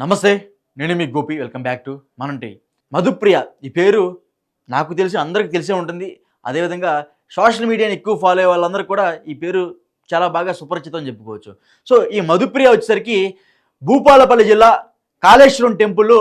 నమస్తే నేను మీ గోపి వెల్కమ్ బ్యాక్ టు మనంటి. మధుప్రియ ఈ పేరు నాకు తెలిసి అందరికీ తెలిసే ఉంటుంది. అదేవిధంగా సోషల్ మీడియాని ఎక్కువ ఫాలో అయ్యే వాళ్ళందరూ కూడా ఈ పేరు చాలా బాగా సుపరిచితం అని చెప్పుకోవచ్చు. సో ఈ మధుప్రియ వచ్చేసరికి భూపాలపల్లి జిల్లా కాళేశ్వరం టెంపుల్లో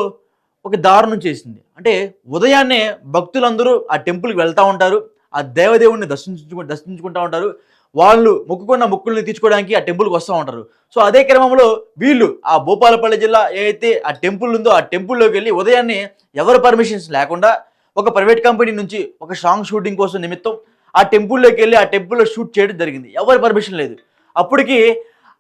ఒక దారుణం చేసింది. అంటే ఉదయాన్నే భక్తులందరూ ఆ టెంపుల్కి వెళ్తూ ఉంటారు. ఆ దేవదేవుణ్ణి దర్శించుకు దర్శించుకుంటూ ఉంటారు. వాళ్ళు మొక్కుకున్న మొక్కుల్ని తీర్చుకోవడానికి ఆ టెంపుల్కి వస్తూ ఉంటారు. సో అదే క్రమంలో వీళ్ళు ఆ భూపాలపల్లి జిల్లా ఏదైతే ఆ టెంపుల్ ఉందో ఆ టెంపుల్లోకి వెళ్ళి ఉదయాన్నే ఎవరు పర్మిషన్స్ లేకుండా ఒక ప్రైవేట్ కంపెనీ నుంచి ఒక సాంగ్ షూటింగ్ కోసం నిమిత్తం ఆ టెంపుల్లోకి వెళ్ళి ఆ టెంపుల్లో షూట్ చేయడం జరిగింది. ఎవరి పర్మిషన్ లేదు. అప్పటికి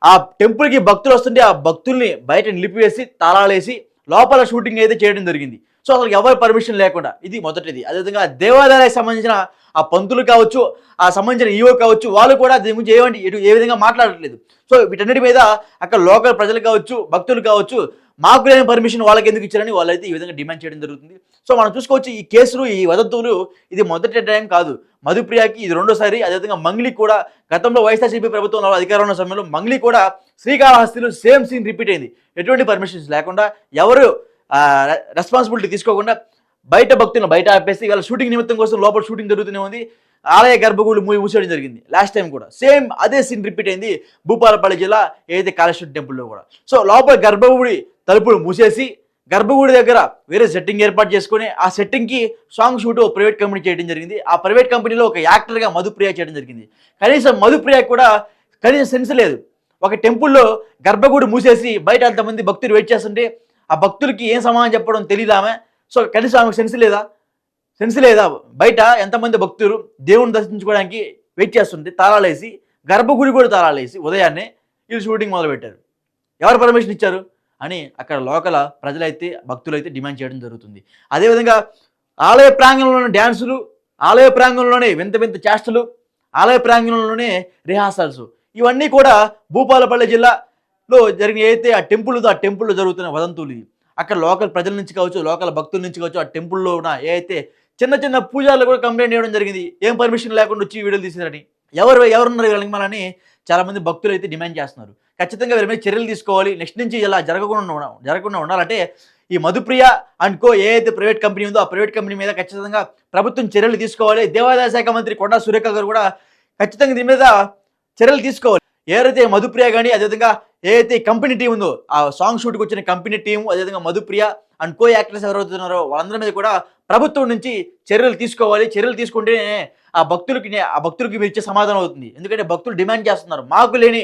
ఆ టెంపుల్కి భక్తులు వస్తుంటే ఆ భక్తుల్ని బయట నిలిపివేసి తాళాలేసి లోపల షూటింగ్ అయితే చేయడం జరిగింది. సో అసలు ఎవరి పర్మిషన్ లేకుండా? ఇది మొదటిది. అదేవిధంగా దేవాదాయానికి దేవాలయానికి సంబంధించిన ఆ పంతులు కావచ్చు ఆ సంబంధించిన ఈవో కావచ్చు వాళ్ళు కూడా దీని గురించి ఏమంటే ఎటు ఏ విధంగా మాట్లాడట్లేదు. సో వీటన్నిటి మీద అక్కడ లోకల్ ప్రజలు కావచ్చు భక్తులు కావచ్చు మాకు లేని పర్మిషన్ వాళ్ళకి ఎందుకు ఇచ్చారని వాళ్ళైతే ఈ విధంగా డిమాండ్ చేయడం జరుగుతుంది. సో మనం చూసుకోవచ్చు ఈ కేసులు ఈ వదంతులు ఇది మొదటి టైం కాదు. మధుప్రియకి ఇది రెండోసారి అదేవిధంగా మంగ్లీ కూడా గతంలో వైఎస్ఆర్సీపీ ప్రభుత్వంలో అధికారం ఉన్న సమయంలో మంగ్లీ కూడా శ్రీకాళహస్తిలో సేమ్ సీన్ రిపీట్ అయింది. ఎటువంటి పర్మిషన్స్ లేకుండా ఎవరు రెస్పాన్సిబిలిటీ తీసుకోకుండా బయట భక్తులను బయట ఆపేసి ఇవాళ షూటింగ్ నిమిత్తం కోసం లోపల షూటింగ్ జరుగుతూనే ఉంది. ఆలయ గర్భగుడి మూవీ మూసేయడం జరిగింది. లాస్ట్ టైం కూడా. సేమ్ అదే సీన్ రిపీట్ అయింది భూపాలపల్లి జిల్లా ఏదైతే కాళేశ్వరం టెంపుల్లో కూడా. సో లోపల గర్భగుడి తలుపులు మూసేసి గర్భగుడి దగ్గర వేరే సెట్టింగ్ ఏర్పాటు చేసుకొని ఆ సెట్టింగ్కి సాంగ్ షూట్ ప్రైవేట్ కంపెనీ చేయడం జరిగింది. ఆ ప్రైవేట్ కంపెనీలో ఒక యాక్టర్గా మధుప్రియ చేయడం జరిగింది. కనీసం మధుప్రియ కూడా కనీసం సెన్స్ లేదు. ఒక టెంపుల్లో గర్భగుడి మూసేసి బయట అంతమంది భక్తులు వెయిట్ చేస్తుంటే ఆ భక్తులకి ఏం సమాధానం చెప్పడం తెలియదు సో కనీసం ఆమెకు సెన్స్ లేదా? సెన్స్ లేదా? బయట ఎంతమంది భక్తులు దేవుని దర్శించుకోవడానికి వెయిట్ చేస్తుంటే తాళాలేసి గర్భగుడి కూడా తాళాలేసి ఉదయాన్నే వీళ్ళు షూటింగ్ మొదలుపెట్టారు. ఎవరు పర్మిషన్ ఇచ్చారు? అని అక్కడ లోకల ప్రజలైతే భక్తులైతే డిమాండ్ చేయడం జరుగుతుంది. అదేవిధంగా ఆలయ ప్రాంగణంలోని డ్యాన్సులు ఆలయ ప్రాంగణంలోనే వింత వింత చేష్టలు ఆలయ ప్రాంగణంలోనే రిహార్సల్స్ ఇవన్నీ కూడా భూపాలపల్లి జిల్లా లో జరిగిన ఏదైతే ఆ టెంపుల్ ఆ టెంపుల్లో జరుగుతున్న వదంతులు అక్కడ లోకల్ ప్రజల నుంచి కావచ్చు లోకల్ భక్తుల నుంచి కావచ్చు ఆ టెంపుల్లో ఉన్న ఏదైతే చిన్న చిన్న పూజలు కూడా కంప్లైంట్ చేయడం జరిగింది. ఏం పర్మిషన్ లేకుండా వచ్చి వీడియోలు తీసారని ఎవరు ఎవరున్నారు వీళ్ళకి మనని చాలా మంది భక్తులు అయితే డిమాండ్ చేస్తున్నారు. ఖచ్చితంగా వీరి మీద చర్యలు తీసుకోవాలి. నెక్స్ట్ నుంచి ఇలా జరగకుండా జరగకుండా ఉండాలంటే ఈ మధుప్రియ అండ్ కో ఏ అయితే ప్రైవేట్ కంపెనీ ఉందో ఆ ప్రైవేట్ కంపెనీ మీద ఖచ్చితంగా ప్రభుత్వం చర్యలు తీసుకోవాలి. దేవాదాయ శాఖ మంత్రి కొండా సురేఖ గారు కూడా ఖచ్చితంగా దీని మీద చర్యలు తీసుకోవాలి. ఏదైతే మధుప్రియ కానీ అదేవిధంగా ఏదైతే కంపెనీ టీం ఉందో ఆ సాంగ్ షూట్కి వచ్చిన కంపెనీ టీం అదేవిధంగా మధుప్రియ అండ్ కో యాక్టర్స్ ఎవరవుతున్నారో వాళ్ళందరి మీద కూడా ప్రభుత్వం నుంచి చర్యలు తీసుకోవాలి. చర్యలు తీసుకుంటేనే ఆ భక్తులకి ఆ భక్తులకి మీరు ఇచ్చే సమాధానం అవుతుంది. ఎందుకంటే భక్తులు డిమాండ్ చేస్తున్నారు. మాకు లేని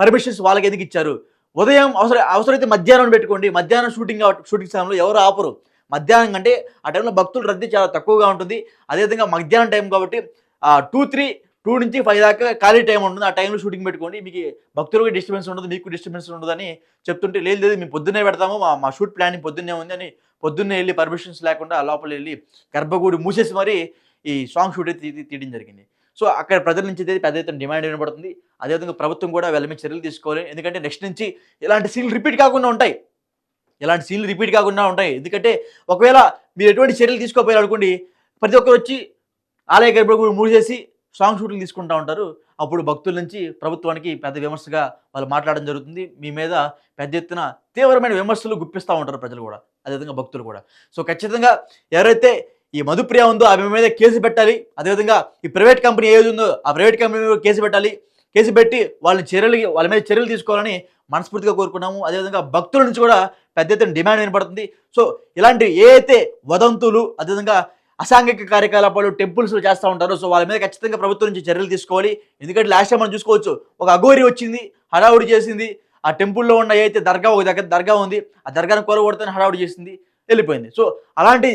పర్మిషన్స్ వాళ్ళకి ఎందుకు ఇచ్చారు? ఉదయం అవసరం అవసరమైతే మధ్యాహ్నం పెట్టుకోండి. మధ్యాహ్నం షూటింగ్ షూటింగ్ సమయంలో ఎవరు ఆపరు. మధ్యాహ్నం కంటే ఆ టైంలో భక్తుల రద్దీ చాలా తక్కువగా ఉంటుంది. అదేవిధంగా మధ్యాహ్నం టైం కాబట్టి టూ త్రీ టూ నుంచి ఫైవ్ దాకా ఖాళీ టైం ఉంటుంది. ఆ టైంలో షూటింగ్ పెట్టుకోండి. మీకు భక్తులకు డిస్టర్బెన్స్ ఉండదు మీకు డిస్టర్బెన్స్ ఉండదని చెప్తుంటే లేదు లేదు మేము పొద్దున్నే పెడతాము మా మా షూట్ ప్లానింగ్ పొద్దున్నే ఉంది అని పొద్దున్నే వెళ్ళి పర్మిషన్స్ లేకుండా లోపల వెళ్ళి గర్భగుడి మూసేసి మరి ఈ సాంగ్ షూట్ అయితే తీయడం జరిగింది. సో అక్కడ ప్రజల నుంచి అయితే పెద్ద ఎత్తున డిమాండ్ వినబడుతుంది. అదేవిధంగా ప్రభుత్వం కూడా వీళ్ళ మీద చర్యలు తీసుకోవాలి. ఎందుకంటే నెక్స్ట్ నుంచి ఇలాంటి సీన్లు రిపీట్ కాకుండా ఉంటాయి. ఇలాంటి సీన్లు రిపీట్ కాకుండా ఉంటాయి. ఎందుకంటే ఒకవేళ మీరు ఎటువంటి చర్యలు తీసుకోపోయారు అనుకోండి ప్రతి ఒక్కరు వచ్చి ఆలయ గర్భగుడి మూసేసి సాంగ్ షూట్లు తీసుకుంటూ ఉంటారు. అప్పుడు భక్తుల నుంచి ప్రభుత్వానికి పెద్ద విమర్శగా వాళ్ళు మాట్లాడడం జరుగుతుంది. మీ మీద పెద్ద ఎత్తున తీవ్రమైన విమర్శలు గుప్పిస్తూ ఉంటారు ప్రజలు కూడా. అదేవిధంగా భక్తులు కూడా. సో ఖచ్చితంగా ఎవరైతే ఈ మధుప్రియ ఉందో ఆమె మీద కేసు పెట్టాలి. అదేవిధంగా ఈ ప్రైవేట్ కంపెనీ ఏది ఉందో ఆ ప్రైవేట్ కంపెనీ మీద కేసు పెట్టాలి. కేసు పెట్టి వాళ్ళని చర్యలు వాళ్ళ మీద చర్యలు తీసుకోవాలని మనస్ఫూర్తిగా కోరుకున్నాము. అదేవిధంగా భక్తుల నుంచి కూడా పెద్ద ఎత్తున డిమాండ్ వినపడుతుంది. సో ఇలాంటి ఏ అయితే వదంతులు అదేవిధంగా అసాంఘిక కార్యకలాపాలు టెంపుల్స్ చేస్తూ ఉంటారు. సో వాళ్ళ మీద ఖచ్చితంగా ప్రభుత్వం నుంచి చర్యలు తీసుకోవాలి. ఎందుకంటే లాస్ట్ టైం మనం చూసుకోవచ్చు ఒక అఘోరి వచ్చింది హడావుడి చేసింది. ఆ టెంపుల్లో ఉన్న ఏదైతే దర్గా ఒక దగ్గర దర్గా ఉంది ఆ దర్గాను కొలగొడతాను హడావుడి చేసింది వెళ్ళిపోయింది. సో అలాంటి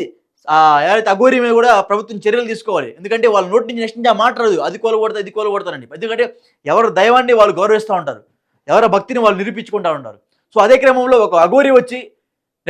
ఎవరైతే అఘోరి మీద కూడా ప్రభుత్వం చర్యలు తీసుకోవాలి. ఎందుకంటే వాళ్ళ నోటి నుంచి నెక్స్ట్ నుంచి ఆ మాట అది కొలగొడతా ఇది కొలగొడతానండి ఎందుకంటే ఎవరు దైవాన్ని వాళ్ళు గౌరవిస్తూ ఉంటారు. ఎవరి భక్తిని వాళ్ళు నిరూపించుకుంటూ ఉంటారు. సో అదే క్రమంలో ఒక అఘోరి వచ్చి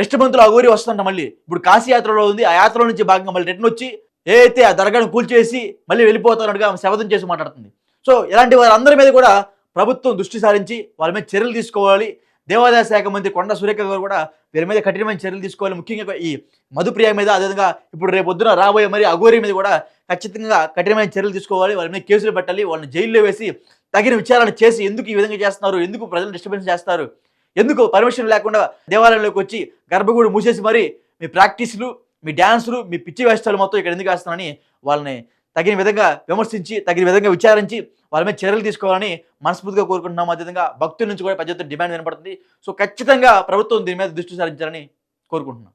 నెక్స్ట్ మంత్లో ఊరి వస్తుంట మళ్ళీ. ఇప్పుడు కాశీ యాత్రలో ఉంది ఆ యాత్రలో నుంచి భాగంగా మళ్ళీ రిటర్న్ వచ్చి ఏ అయితే ఆ దర్గాను కూల్చేసి మళ్ళీ వెళ్ళిపోతున్నట్టుగా ఆమె చేసి మాట్లాడుతుంది. సో ఇలాంటి వారందరి మీద కూడా ప్రభుత్వం దృష్టి సారించి వాళ్ళ మీద చర్యలు తీసుకోవాలి. దేవాదాయ శాఖ మంత్రి కొండ సురేఖ గారు కూడా వీరి మీద కఠినమైన చర్యలు తీసుకోవాలి. ముఖ్యంగా ఈ మధుప్రియ మీద అదేవిధంగా ఇప్పుడు రేపొద్దున రాబోయే మరి అఘోరి మీద కూడా ఖచ్చితంగా కఠినమైన చర్యలు తీసుకోవాలి. వాళ్ళ మీద కేసులు పెట్టాలి. వాళ్ళని జైల్లో వేసి తగిన విచారణ చేసి ఎందుకు ఈ విధంగా చేస్తున్నారు? ఎందుకు ప్రజలు డిస్టర్బెన్స్ చేస్తారు ఎందుకు పర్మిషన్ లేకుండా దేవాలయంలోకి వచ్చి గర్భగుడి మూసేసి మరి మీ ప్రాక్టీసులు మీ డ్యాన్సులు మీ పిచ్చి వేస్తాలు మొత్తం ఇక్కడ ఎందుకు వేస్తానని వాళ్ళని తగిన విధంగా విమర్శించి తగిన విధంగా విచారించి వాళ్ళ మీద చర్యలు తీసుకోవాలని మనస్ఫూర్తిగా కోరుకుంటున్నాం. అదేవిధంగా భక్తుల నుంచి కూడా పెద్ద డిమాండ్ వినపడుతుంది. సో ఖచ్చితంగా ప్రభుత్వం దీని మీద దృష్టి సారించాలని కోరుకుంటున్నాం.